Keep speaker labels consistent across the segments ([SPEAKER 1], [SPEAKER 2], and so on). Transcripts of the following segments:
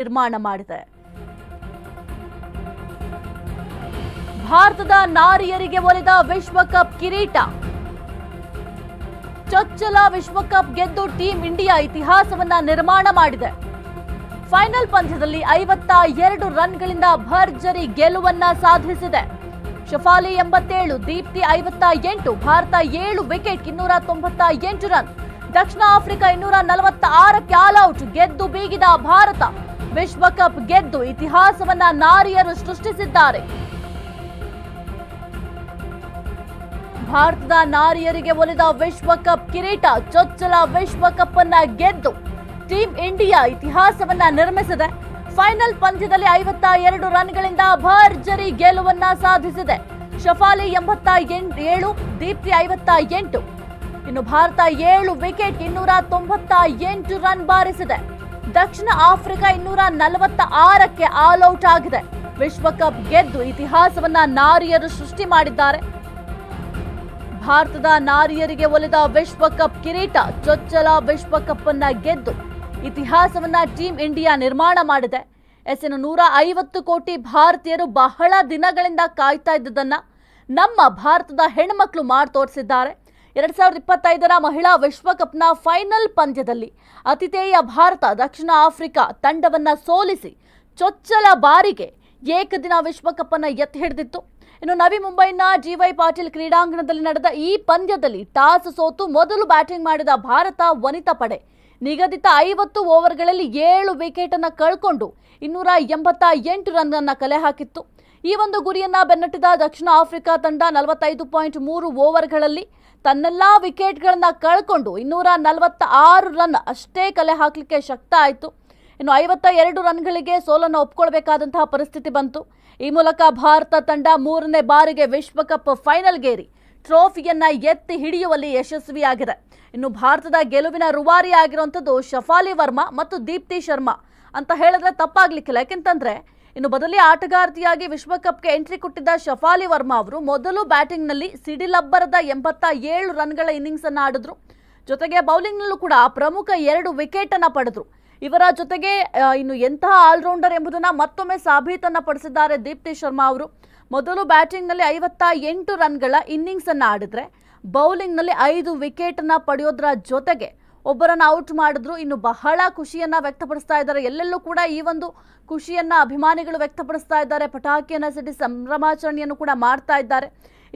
[SPEAKER 1] ನಿರ್ಮಾಣ ಮಾಡಿದೆ. ಭಾರತದ ನಾರಿಯರಿಗೆ ಒಲಿದ ವಿಶ್ವಕಪ್ ಕಿರೀಟ. ಚೊಚ್ಚಲ ವಿಶ್ವಕಪ್ ಗೆದ್ದು ಟೀಂ ಇಂಡಿಯಾ ಇತಿಹಾಸವನ್ನ ನಿರ್ಮಾಣ ಮಾಡಿದೆ. ಫೈನಲ್ ಪಂದ್ಯದಲ್ಲಿ ಐವತ್ತ ಎರಡು ರನ್ಗಳಿಂದ ಭರ್ಜರಿ ಗೆಲುವನ್ನ ಸಾಧಿಸಿದೆ. ಶಫಾಲಿ ಎಂಬತ್ತೇಳು, ದೀಪ್ತಿ ಐವತ್ತ ಎಂಟು, ಭಾರತ ಏಳು ವಿಕೆಟ್ ಇನ್ನೂರ ತೊಂಬತ್ತ ಎಂಟು ರನ್. ದಕ್ಷಿಣ ಆಫ್ರಿಕಾ ಇನ್ನೂರ ನಲವತ್ತ ಆರಕ್ಕೆ ಆಲ್ಔಟ್ ಗೆದ್ದು ಬೀಗಿದ ಭಾರತ. ವಿಶ್ವಕಪ್ ಗೆದ್ದು ಇತಿಹಾಸವನ್ನ ನಾರಿಯರು ಸೃಷ್ಟಿಸಿದ್ದಾರೆ. ಭಾರತದ ನಾರಿಯರಿಗೆ ಒಲಿದ ವಿಶ್ವಕಪ್ ಕಿರೀಟ ಚೊಚ್ಚಲ ವಿಶ್ವಕಪ್ ಅನ್ನ ಗೆದ್ದು ಟೀಂ ಇಂಡಿಯಾ ಇತಿಹಾಸವನ್ನ ನಿರ್ಮಿಸಿದೆ. ಫೈನಲ್ ಪಂದ್ಯದಲ್ಲಿ ಐವತ್ತ ಎರಡು ರನ್ಗಳಿಂದ ಭರ್ಜರಿ ಗೆಲುವನ್ನ ಸಾಧಿಸಿದೆ. ಶಫಾಲಿ ಎಂಬತ್ತ ಏಳು, ದೀಪ್ತಿ ಐವತ್ತ ಎಂಟು. ಇನ್ನು ಭಾರತ ಏಳು ವಿಕೆಟ್ ಇನ್ನೂರ ತೊಂಬತ್ತ ಎಂಟು ರನ್ ಬಾರಿಸಿದೆ. ದಕ್ಷಿಣ ಆಫ್ರಿಕಾ ಇನ್ನೂರ ನಲವತ್ತ ಆರಕ್ಕೆ ಆಲ್ಔಟ್ ಆಗಿದೆ. ವಿಶ್ವಕಪ್ ಗೆದ್ದು ಇತಿಹಾಸವನ್ನ ನಾರಿಯರು ಸೃಷ್ಟಿ ಮಾಡಿದ್ದಾರೆ. ಭಾರತದ ನಾರಿಯರಿಗೆ ಒಲಿದ ವಿಶ್ವಕಪ್ ಕಿರೀಟ ಚೊಚ್ಚಲ ವಿಶ್ವಕಪ್ ಅನ್ನ ಗೆದ್ದು ಇತಿಹಾಸವನ್ನ ಟೀಂ ಇಂಡಿಯಾ ನಿರ್ಮಾಣ ಮಾಡಿದೆ. ಎಸ್ ಎನ್ ನೂರ ಐವತ್ತು ಕೋಟಿ ಭಾರತೀಯರು ಬಹಳ ದಿನಗಳಿಂದ ಕಾಯ್ತಾ ಇದ್ದದನ್ನ ನಮ್ಮ ಭಾರತದ ಹೆಣ್ಮಕ್ಳು ಮಾಡಿ ತೋರಿಸಿದ್ದಾರೆ. ಎರಡ್ ಸಾವಿರದ ಇಪ್ಪತ್ತೈದರ ಮಹಿಳಾ ವಿಶ್ವಕಪ್ನ ಫೈನಲ್ ಪಂದ್ಯದಲ್ಲಿ ಅತಿಥೇಯ ಭಾರತ ದಕ್ಷಿಣ ಆಫ್ರಿಕಾ ತಂಡವನ್ನು ಸೋಲಿಸಿ ಚೊಚ್ಚಲ ಬಾರಿಗೆ ಏಕದಿನ ವಿಶ್ವಕಪ್ ಅನ್ನು ಎತ್ತಿ ಹಿಡಿದಿತ್ತು. ಇನ್ನು ನವಿ ಮುಂಬೈನ ಜಿವೈ ಪಾಟೀಲ್ ಕ್ರೀಡಾಂಗಣದಲ್ಲಿ ನಡೆದ ಈ ಪಂದ್ಯದಲ್ಲಿ ಟಾಸ್ ಸೋತು ಮೊದಲು ಬ್ಯಾಟಿಂಗ್ ಮಾಡಿದ ಭಾರತ ವನಿತಾ ಪಡೆ ನಿಗದಿತ ಐವತ್ತು ಓವರ್ಗಳಲ್ಲಿ ಏಳು ವಿಕೆಟ್ ಅನ್ನು ಕಳ್ಕೊಂಡು ಇನ್ನೂರ ಎಂಬತ್ತ ಎಂಟು ರನ್ ಅನ್ನು ಕಲೆ ಹಾಕಿತ್ತು. ಈ ಒಂದು ಗುರಿಯನ್ನ ಬೆನ್ನಟ್ಟಿದ ದಕ್ಷಿಣ ಆಫ್ರಿಕಾ ತಂಡ ನಲವತ್ತೈದು ಪಾಯಿಂಟ್ ಮೂರು ಓವರ್ಗಳಲ್ಲಿ ತನ್ನೆಲ್ಲಾ ವಿಕೆಟ್ಗಳನ್ನ ಕಳ್ಕೊಂಡು ಇನ್ನೂರ ನಲವತ್ತ ಆರು ರನ್ ಅಷ್ಟೇ ಕಲೆ ಹಾಕಲಿಕ್ಕೆ ಶಕ್ತ ಆಯಿತು. ಇನ್ನು ಐವತ್ತ ಎರಡು ರನ್ಗಳಿಗೆ ಸೋಲನ್ನು ಒಪ್ಕೊಳ್ಬೇಕಾದಂತಹ ಪರಿಸ್ಥಿತಿ ಬಂತು. ಈ ಮೂಲಕ ಭಾರತ ತಂಡ ಮೂರನೇ ಬಾರಿಗೆ ವಿಶ್ವಕಪ್ ಫೈನಲ್ಗೇರಿ ಟ್ರೋಫಿಯನ್ನ ಎತ್ತಿ ಹಿಡಿಯುವಲ್ಲಿ ಯಶಸ್ವಿಯಾಗಿದೆ. ಇನ್ನು ಭಾರತದ ಗೆಲುವಿನ ರುವಾರಿ ಆಗಿರುವಂಥದ್ದು ಶಫಾಲಿ ವರ್ಮಾ ಮತ್ತು ದೀಪ್ತಿ ಶರ್ಮಾ. ಅಂತ ಹೇಳಿದ್ರೆ ತಪ್ಪಾಗ್ಲಿಕ್ಕಿಲ್ಲ. ಯಾಕೆಂತಂದ್ರೆ ಇನ್ನು ಬದಲಿ ಆಟಗಾರ್ತಿಯಾಗಿ ವಿಶ್ವಕಪ್ಗೆ ಎಂಟ್ರಿ ಕೊಟ್ಟಿದ್ದ ಶಫಾಲಿ ವರ್ಮಾ ಅವರು ಮೊದಲು ಬ್ಯಾಟಿಂಗ್ನಲ್ಲಿ ಸಿಡಿಲಬ್ಬರದ ಎಂಬತ್ತ ಏಳು ರನ್ಗಳ ಇನ್ನಿಂಗ್ಸ್ ಅನ್ನು ಆಡಿದ್ರು. ಜೊತೆಗೆ ಬೌಲಿಂಗ್ನಲ್ಲೂ ಕೂಡ ಪ್ರಮುಖ ಎರಡು ವಿಕೆಟ್ ಅನ್ನ ಪಡೆದ್ರು. ಇವರ ಜೊತೆಗೆ ಇನ್ನು ಎಂತಹ ಆಲ್ರೌಂಡರ್ ಎಂಬುದನ್ನ ಮತ್ತೊಮ್ಮೆ ಸಾಬೀತನ್ನ ಪಡಿಸಿದ್ದಾರೆ ದೀಪ್ತಿ ಶರ್ಮಾ ಅವರು. ಮೊದಲು ಬ್ಯಾಟಿಂಗ್ನಲ್ಲಿ ಐವತ್ತ ಎಂಟು ರನ್ಗಳ ಇನ್ನಿಂಗ್ಸ್ ಅನ್ನ ಆಡಿದ್ರೆ ಬೌಲಿಂಗ್ನಲ್ಲಿ ಐದು ವಿಕೆಟ್ ಅನ್ನ ಪಡೆಯೋದ್ರ ಜೊತೆಗೆ ಒಬ್ಬರನ್ನ ಔಟ್ ಮಾಡಿದ್ರು. ಇನ್ನು ಬಹಳ ಖುಷಿಯನ್ನ ವ್ಯಕ್ತಪಡಿಸ್ತಾ ಇದ್ದಾರೆ. ಎಲ್ಲೆಲ್ಲೂ ಕೂಡ ಈ ಒಂದು ಖುಷಿಯನ್ನ ಅಭಿಮಾನಿಗಳು ವ್ಯಕ್ತಪಡಿಸ್ತಾ ಇದ್ದಾರೆ. ಪಟಾಕಿಯನ್ನ ಸಿಡಿ ಸಂಭ್ರಮಾಚರಣೆಯನ್ನು ಕೂಡ ಮಾಡ್ತಾ ಇದ್ದಾರೆ.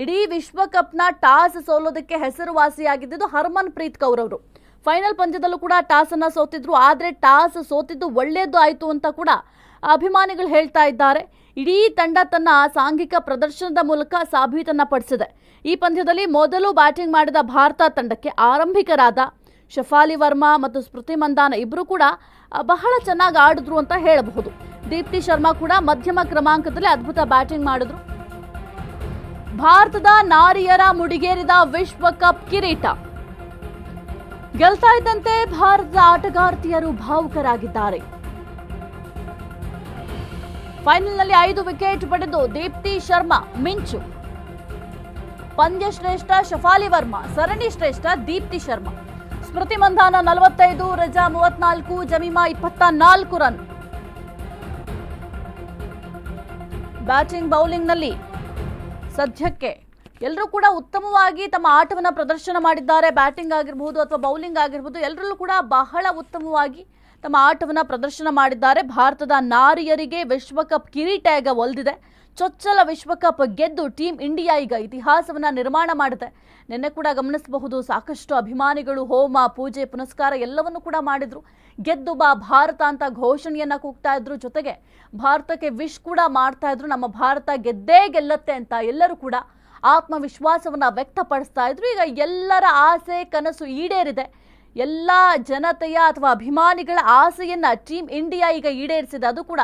[SPEAKER 1] ಇಡೀ ವಿಶ್ವಕಪ್ನ ಟಾಸ್ ಸೋಲೋದಕ್ಕೆ ಹೆಸರುವಾಸಿಯಾಗಿದ್ದು ಹರ್ಮನ್ ಪ್ರೀತ್ ಕೌರ್ ಅವರು. ಫೈನಲ್ ಪಂದ್ಯದಲ್ಲೂ ಕೂಡ ಟಾಸ್ ಅನ್ನ ಸೋತಿದ್ರು. ಆದರೆ ಟಾಸ್ ಸೋತಿದ್ದು ಒಳ್ಳೇದು ಆಯ್ತು ಅಂತ ಕೂಡ ಅಭಿಮಾನಿಗಳು ಹೇಳ್ತಾ ಇದ್ದಾರೆ. ಇಡೀ ತಂಡ ತನ್ನ ಸಾಂಘಿಕ ಪ್ರದರ್ಶನದ ಮೂಲಕ ಸಾಬೀತನ್ನ ಪಡಿಸಿದೆ. ಈ ಪಂದ್ಯದಲ್ಲಿ ಮೊದಲು ಬ್ಯಾಟಿಂಗ್ ಮಾಡಿದ ಭಾರತ ತಂಡಕ್ಕೆ ಆರಂಭಿಕರಾದ ಶಫಾಲಿ ವರ್ಮಾ ಮತ್ತು ಸ್ಮೃತಿ ಮಂದಾನ ಇಬ್ಬರು ಕೂಡ ಬಹಳ ಚೆನ್ನಾಗಿ ಆಡಿದ್ರು ಅಂತ ಹೇಳಬಹುದು. ದೀಪ್ತಿ ಶರ್ಮಾ ಕೂಡ ಮಧ್ಯಮ ಕ್ರಮಾಂಕದಲ್ಲಿ ಅದ್ಭುತ ಬ್ಯಾಟಿಂಗ್ ಮಾಡಿದ್ರು. ಭಾರತದ ನಾರಿಯರ ಮುಡಿಗೇರಿದ ವಿಶ್ವಕಪ್ ಕಿರೀಟ. ಗೆಲ್ತಾ ಇದ್ದಂತೆ ಭಾರತದ ಆಟಗಾರ್ತಿಯರು ಭಾವುಕರಾಗಿದ್ದಾರೆ. ಫೈನಲ್ನಲ್ಲಿ ಐದು ವಿಕೆಟ್ ಪಡೆದು ದೀಪ್ತಿ ಶರ್ಮಾ, ಮಿಂಚು. ಪಂದ್ಯ ಶ್ರೇಷ್ಠ ಶಫಾಲಿ ವರ್ಮಾ, ಸರಣಿ ಶ್ರೇಷ್ಠ ದೀಪ್ತಿ ಶರ್ಮಾ. ಸ್ಮೃತಿ ಮಂಧಾನ ನಲವತ್ತೈದು, ರಜಾ ಮೂವತ್ನಾಲ್ಕು, ಜಮೀಮಾ ಇಪ್ಪತ್ತ ನಾಲ್ಕು ರನ್. ಬ್ಯಾಟಿಂಗ್, ಬೌಲಿಂಗ್ನಲ್ಲಿ ಸದ್ಯಕ್ಕೆ ಎಲ್ಲರೂ ಕೂಡ ಉತ್ತಮವಾಗಿ ತಮ್ಮ ಆಟವನ್ನು ಪ್ರದರ್ಶನ ಮಾಡಿದ್ದಾರೆ. ಬ್ಯಾಟಿಂಗ್ ಆಗಿರ್ಬೋದು ಅಥವಾ ಬೌಲಿಂಗ್ ಆಗಿರ್ಬೋದು, ಎಲ್ಲರಲ್ಲೂ ಕೂಡ ಬಹಳ ಉತ್ತಮವಾಗಿ ತಮ್ಮ ಆಟವನ್ನು ಪ್ರದರ್ಶನ ಮಾಡಿದ್ದಾರೆ. ಭಾರತದ ನಾರಿಯರಿಗೆ ವಿಶ್ವಕಪ್ ಕಿರೀಟ ಈಗ ಒಲ್ದಿದೆ ಚೊಚ್ಚಲ ವಿಶ್ವಕಪ್ ಗೆದ್ದು ಟೀಂ ಇಂಡಿಯಾ ಈಗ ಇತಿಹಾಸವನ್ನ ನಿರ್ಮಾಣ ಮಾಡಿದೆ. ನಿನ್ನೆ ಕೂಡ ಗಮನಿಸಬಹುದು, ಸಾಕಷ್ಟು ಅಭಿಮಾನಿಗಳು ಹೋಮ, ಪೂಜೆ, ಪುನಸ್ಕಾರ ಎಲ್ಲವನ್ನು ಕೂಡ ಮಾಡಿದ್ರು. ಗೆದ್ದು ಬಾ ಭಾರತ ಅಂತ ಘೋಷಣೆಯನ್ನ ಕೂಗ್ತಾ ಇದ್ರು. ಜೊತೆಗೆ ಭಾರತಕ್ಕೆ ವಿಶ್ ಕೂಡ ಮಾಡ್ತಾ ಇದ್ರು. ನಮ್ಮ ಭಾರತ ಗೆದ್ದೇ ಗೆಲ್ಲತ್ತೆ ಅಂತ ಎಲ್ಲರೂ ಕೂಡ ಆತ್ಮವಿಶ್ವಾಸವನ್ನ ವ್ಯಕ್ತಪಡಿಸ್ತಾ ಇದ್ರು. ಈಗ ಎಲ್ಲರ ಆಸೆ, ಕನಸು ಈಡೇರಿದೆ. ಎಲ್ಲ ಜನತೆಯ ಅಥವಾ ಅಭಿಮಾನಿಗಳ ಆಸೆಯನ್ನ ಟೀಮ್ ಇಂಡಿಯಾ ಈಗ ಈಡೇರಿಸಿದೆ. ಅದು ಕೂಡ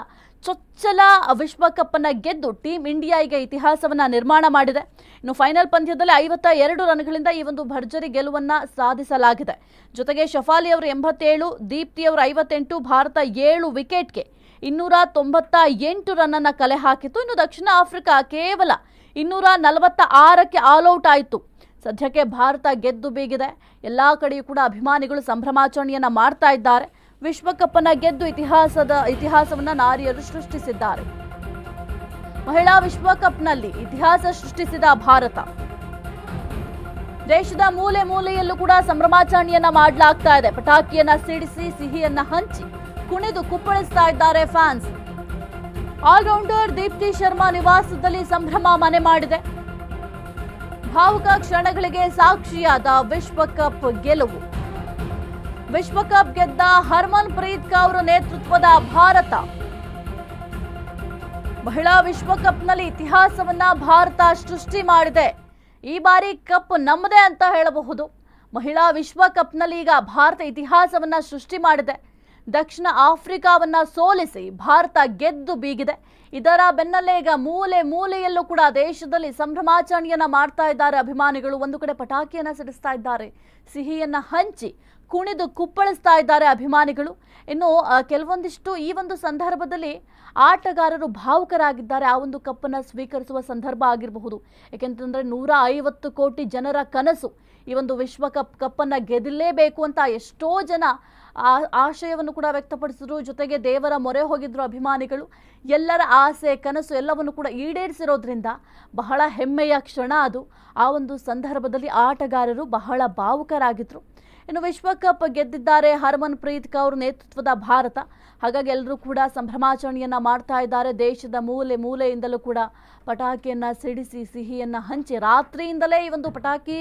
[SPEAKER 1] ಚೊಚ್ಚಲ ವಿಶ್ವಕಪ್ ಅನ್ನ ಗೆದ್ದು ಟೀಮ್ ಇಂಡಿಯಾ ಈಗ ಇತಿಹಾಸವನ್ನ ನಿರ್ಮಾಣ ಮಾಡಿದೆ. ಇನ್ನು ಫೈನಲ್ ಪಂದ್ಯದಲ್ಲಿ ಐವತ್ತ ಎರಡು ರನ್ಗಳಿಂದ ಈ ಒಂದು ಭರ್ಜರಿ ಗೆಲುವನ್ನ ಸಾಧಿಸಲಾಗಿದೆ. ಜೊತೆಗೆ ಶಫಾಲಿ ಅವರು ಎಂಬತ್ತೇಳು, ದೀಪ್ತಿ ಅವರು ಐವತ್ತೆಂಟು, ಭಾರತ ಏಳು ವಿಕೆಟ್ಗೆ ಇನ್ನೂರ ತೊಂಬತ್ತ ಎಂಟು ರನ್ ಅನ್ನ ಕಲೆ ಹಾಕಿತ್ತು. ಇನ್ನು ದಕ್ಷಿಣ ಆಫ್ರಿಕಾ ಕೇವಲ ಇನ್ನೂರ ನಲವತ್ತ ಆರಕ್ಕೆ ಆಲ್ಔಟ್ ಆಯಿತು. ಸದ್ಯಕ್ಕೆ ಭಾರತ ಗೆದ್ದು ಬೀಗಿದೆ. ಎಲ್ಲ ಕಡೆಯೂ ಕೂಡ ಅಭಿಮಾನಿಗಳು ಸಂಭ್ರಮಾಚರಣೆಯನ್ನು ಮಾಡ್ತಾ ಇದ್ದಾರೆ. ವಿಶ್ವಕಪ್ ಅನ್ನ ಗೆದ್ದು ಇತಿಹಾಸದ ಇತಿಹಾಸವನ್ನ ನಾರಿಯರು ಸೃಷ್ಟಿಸಿದ್ದಾರೆ. ಮಹಿಳಾ ವಿಶ್ವಕಪ್ನಲ್ಲಿ ಇತಿಹಾಸ ಸೃಷ್ಟಿಸಿದ ಭಾರತ. ದೇಶದ ಮೂಲೆ ಮೂಲೆಯಲ್ಲೂ ಕೂಡ ಸಂಭ್ರಮಾಚರಣೆಯನ್ನ ಮಾಡಲಾಗ್ತಾ ಇದೆ. ಪಟಾಕಿಯನ್ನ ಸಿಡಿಸಿ, ಸಿಹಿಯನ್ನ ಹಂಚಿ ಕುಣಿದು ಕುಪ್ಪಳಿಸ್ತಾ ಇದ್ದಾರೆ ಫ್ಯಾನ್ಸ್. ಆಲ್ರೌಂಡರ್ ದೀಪ್ತಿ ಶರ್ಮಾ ನಿವಾಸದಲ್ಲಿ ಸಂಭ್ರಮ ಮನೆ ಮಾಡಿದೆ. ಭಾವುಕ ಕ್ಷಣಗಳಿಗೆ ಸಾಕ್ಷಿಯಾದ ವಿಶ್ವಕಪ್ ಗೆಲುವು. ವಿಶ್ವಕಪ್ ಗೆದ್ದ ಹರ್ಮನ್ ಪ್ರೀತ್ ಕೌರ್ ನೇತೃತ್ವದ ಭಾರತ. ಮಹಿಳಾ ವಿಶ್ವಕಪ್ನಲ್ಲಿ ಇತಿಹಾಸವನ್ನ ಭಾರತ ಸೃಷ್ಟಿ ಮಾಡಿದೆ. ಈ ಬಾರಿ ಕಪ್ ನಮ್ಮದೇ ಅಂತ ಹೇಳಬಹುದು. ಮಹಿಳಾ ವಿಶ್ವಕಪ್ನಲ್ಲಿ ಈಗ ಭಾರತ ಇತಿಹಾಸವನ್ನ ಸೃಷ್ಟಿ ಮಾಡಿದೆ. ದಕ್ಷಿಣ ಆಫ್ರಿಕಾವನ್ನ ಸೋಲಿಸಿ ಭಾರತ ಗೆದ್ದು ಬೀಗಿದೆ. ಇದರ ಬೆನ್ನಲ್ಲೇ ಈಗ ಮೂಲೆ ಮೂಲೆಯಲ್ಲೂ ಕೂಡ ದೇಶದಲ್ಲಿ ಸಂಭ್ರಮಾಚರಣೆಯನ್ನ ಮಾಡ್ತಾ ಇದ್ದಾರೆ ಅಭಿಮಾನಿಗಳು. ಒಂದು ಕಡೆ ಪಟಾಕಿಯನ್ನ ಸಿಡಿಸ್ತಾ ಇದ್ದಾರೆ. ಸಿಹಿಯನ್ನ ಹಂಚಿ ಕುಣಿದು ಕುಪ್ಪಳಿಸ್ತಾ ಇದ್ದಾರೆ ಅಭಿಮಾನಿಗಳು. ಇನ್ನು ಕೆಲವೊಂದಿಷ್ಟು ಈ ಒಂದು ಸಂದರ್ಭದಲ್ಲಿ ಆಟಗಾರರು ಭಾವುಕರಾಗಿದ್ದಾರೆ. ಆ ಒಂದು ಕಪ್ಪನ್ನು ಸ್ವೀಕರಿಸುವ ಸಂದರ್ಭ ಆಗಿರಬಹುದು. ಏಕೆಂತಂದರೆ ನೂರ ಐವತ್ತು ಕೋಟಿ ಜನರ ಕನಸು ಈ ಒಂದು ವಿಶ್ವಕಪ್ ಕಪ್ಪನ್ನು ಗೆದ್ದಲೇಬೇಕು ಅಂತ ಎಷ್ಟೋ ಜನ ಆ, ಆಶಯವನ್ನು ಕೂಡ ವ್ಯಕ್ತಪಡಿಸಿದ್ರು. ಜೊತೆಗೆ ದೇವರ ಮೊರೆ ಹೋಗಿದ್ರು ಅಭಿಮಾನಿಗಳು. ಎಲ್ಲರ ಆಸೆ, ಕನಸು ಎಲ್ಲವನ್ನು ಕೂಡ ಈಡೇರಿಸಿರೋದ್ರಿಂದ ಬಹಳ ಹೆಮ್ಮೆಯ ಕ್ಷಣ ಅದು. ಆ ಒಂದು ಸಂದರ್ಭದಲ್ಲಿ ಆಟಗಾರರು ಬಹಳ ಭಾವುಕರಾಗಿದ್ರು. ಇನ್ನು ವಿಶ್ವಕಪ್ ಗೆದ್ದಿದ್ದಾರೆ ಹರ್ಮನ್ ಪ್ರೀತ್ ಕೌರ್ ನೇತೃತ್ವದ ಭಾರತ. ಹಾಗಾಗಿ ಎಲ್ಲರೂ ಕೂಡ ಸಂಭ್ರಮಾಚರಣೆಯನ್ನ ಮಾಡ್ತಾ ಇದ್ದಾರೆ. ದೇಶದ ಮೂಲೆ ಮೂಲೆಯಿಂದಲೂ ಕೂಡ ಪಟಾಕಿಯನ್ನ ಸಿಡಿಸಿ, ಸಿಹಿಯನ್ನ ಹಂಚಿ ರಾತ್ರಿಯಿಂದಲೇ ಈ ಒಂದು ಪಟಾಕಿ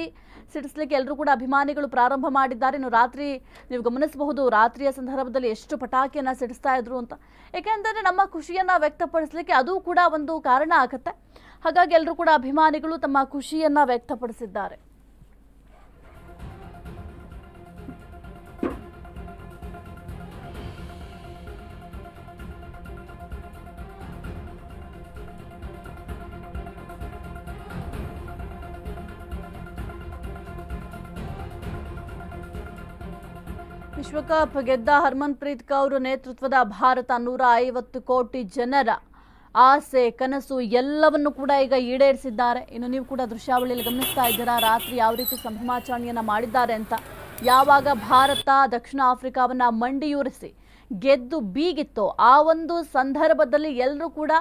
[SPEAKER 1] ಸಿಡಿಸ್ಲಿಕ್ಕೆ ಎಲ್ಲರೂ ಕೂಡ ಅಭಿಮಾನಿಗಳು ಪ್ರಾರಂಭ ಮಾಡಿದ್ದಾರೆ. ಇನ್ನು ರಾತ್ರಿ ನೀವು ಗಮನಿಸಬಹುದು, ರಾತ್ರಿಯ ಸಂದರ್ಭದಲ್ಲಿ ಎಷ್ಟು ಪಟಾಕಿಯನ್ನ ಸಿಡಿಸ್ತಾ ಇದ್ರು ಅಂತ. ಏಕೆಂದರೆ ನಮ್ಮ ಖುಷಿಯನ್ನ ವ್ಯಕ್ತಪಡಿಸಲಿಕ್ಕೆ ಅದು ಕೂಡ ಒಂದು ಕಾರಣ ಆಗುತ್ತೆ. ಹಾಗಾಗಿ ಎಲ್ಲರೂ ಕೂಡ ಅಭಿಮಾನಿಗಳು ತಮ್ಮ ಖುಷಿಯನ್ನ ವ್ಯಕ್ತಪಡಿಸಿದ್ದಾರೆ. ವಿಶ್ವಕಪ್ ಗೆದ್ದ ಹರ್ಮನ್ ಪ್ರೀತ್ ಕೌರ್ ನೇತೃತ್ವದ ಭಾರತ ನೂರ ಐವತ್ತು ಕೋಟಿ ಜನರ ಆಸೆ, ಕನಸು ಎಲ್ಲವನ್ನು ಕೂಡ ಈಗ ಈಡೇರಿಸಿದ್ದಾರೆ. ಇನ್ನು ನೀವು ಕೂಡ ದೃಶ್ಯಾವಳಿಯಲ್ಲಿ ಗಮನಿಸ್ತಾ ಇದ್ದೀರಾ? ರಾತ್ರಿ ಯಾವ ರೀತಿ ಸಂಭ್ರಮಾಚರಣೆಯನ್ನು ಮಾಡಿದ್ದಾರೆ ಅಂತ? ಯಾವಾಗ ಭಾರತ ದಕ್ಷಿಣ ಆಫ್ರಿಕಾವನ್ನ ಮಂಡಿಯೂರಿಸಿ ಗೆದ್ದು ಬೀಗಿತ್ತೋ, ಆ ಒಂದು ಸಂದರ್ಭದಲ್ಲಿ ಎಲ್ಲರೂ ಕೂಡ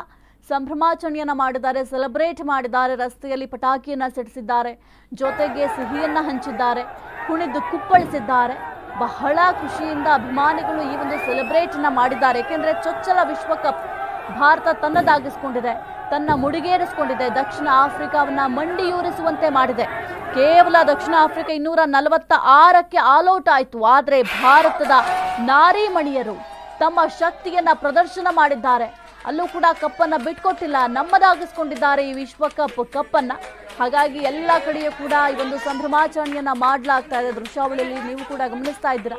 [SPEAKER 1] ಸಂಭ್ರಮಾಚರಣೆಯನ್ನು ಮಾಡಿದ್ದಾರೆ, ಸೆಲೆಬ್ರೇಟ್ ಮಾಡಿದ್ದಾರೆ, ರಸ್ತೆಯಲ್ಲಿ ಪಟಾಕಿಯನ್ನ ಸಿಡಿಸಿದ್ದಾರೆ, ಜೊತೆಗೆ ಸಿಹಿಯನ್ನು ಹಂಚಿದ್ದಾರೆ, ಕುಣಿದು ಕುಪ್ಪಳಿಸಿದ್ದಾರೆ. ಬಹಳ ಖುಷಿಯಿಂದ ಅಭಿಮಾನಿಗಳು ಈ ಒಂದು ಸೆಲೆಬ್ರೇಟ್ನ ಮಾಡಿದ್ದಾರೆ. ಏಕೆಂದರೆ ಚೊಚ್ಚಲ ವಿಶ್ವಕಪ್ ಭಾರತ ತನ್ನದಾಗಿಸ್ಕೊಂಡಿದೆ, ತನ್ನ ಮುಡಿಗೇರಿಸಿಕೊಂಡಿದೆ, ದಕ್ಷಿಣ ಆಫ್ರಿಕಾವನ್ನ ಮಂಡಿಯೂರಿಸುವಂತೆ ಮಾಡಿದೆ. ಕೇವಲ ದಕ್ಷಿಣ ಆಫ್ರಿಕಾ ಇನ್ನೂರ ನಲವತ್ತ ಆರಕ್ಕೆ ಆಲ್ಔಟ್ ಆಯಿತು. ಆದರೆ ಭಾರತದ ನಾರಿಮಣಿಯರು ತಮ್ಮ ಶಕ್ತಿಯನ್ನ ಪ್ರದರ್ಶನ ಮಾಡಿದ್ದಾರೆ. ಅಲ್ಲೂ ಕೂಡ ಕಪ್ಪನ್ನ ಬಿಟ್ಕೊಟ್ಟಿಲ್ಲ, ನಮ್ಮದಾಗಿಸ್ಕೊಂಡಿದ್ದಾರೆ ಈ ವಿಶ್ವಕಪ್ ಕಪ್ಪನ್ನ ಹಾಗಾಗಿ ಎಲ್ಲ ಕಡೆಯೂ ಕೂಡ ಈ ಒಂದು ಸಂಭ್ರಮಾಚರಣೆಯನ್ನ ಮಾಡಲಾಗ್ತಾ ಇದೆ. ದೃಶ್ಯಾವಳಿಯಲ್ಲಿ ನೀವು ಕೂಡ ಗಮನಿಸ್ತಾ ಇದ್ದೀರಾ?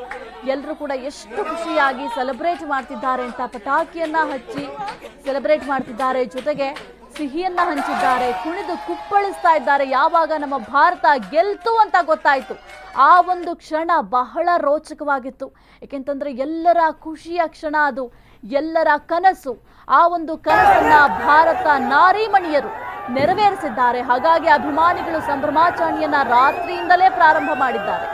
[SPEAKER 1] ಎಲ್ಲರೂ ಕೂಡ ಎಷ್ಟು ಖುಷಿಯಾಗಿ ಸೆಲೆಬ್ರೇಟ್ ಮಾಡ್ತಿದ್ದಾರೆ ಅಂತ ಪಟಾಕಿಯನ್ನ ಹಚ್ಚಿ ಸೆಲೆಬ್ರೇಟ್ ಮಾಡ್ತಿದ್ದಾರೆ. ಜೊತೆಗೆ ಸಿಹಿಯನ್ನ ಹಂಚಿದ್ದಾರೆ, ಕುಣಿದು ಕುಪ್ಪಳಿಸ್ತಾ ಇದ್ದಾರೆ. ಯಾವಾಗ ನಮ್ಮ ಭಾರತ ಗೆಲ್ತು ಅಂತ ಗೊತ್ತಾಯ್ತು. ಆ ಒಂದು ಕ್ಷಣ ಬಹಳ ರೋಚಕವಾಗಿತ್ತು. ಏಕೆಂತಂದ್ರೆ ಎಲ್ಲರ ಖುಷಿಯ ಕ್ಷಣ ಅದು. ಎಲ್ಲರ ಕನಸು ಆ ಒಂದು ಕನಸನ್ನ ಭಾರತ ನಾರಿಮಣಿಯರು ನೆರವೇರಿಸಿದ್ದಾರೆ. ಹಾಗಾಗಿ ಅಭಿಮಾನಿಗಳು ಸಂಭ್ರಮಾಚರಣೆಯನ್ನ ರಾತ್ರಿಯಿಂದಲೇ ಪ್ರಾರಂಭ ಮಾಡಿದ್ದಾರೆ.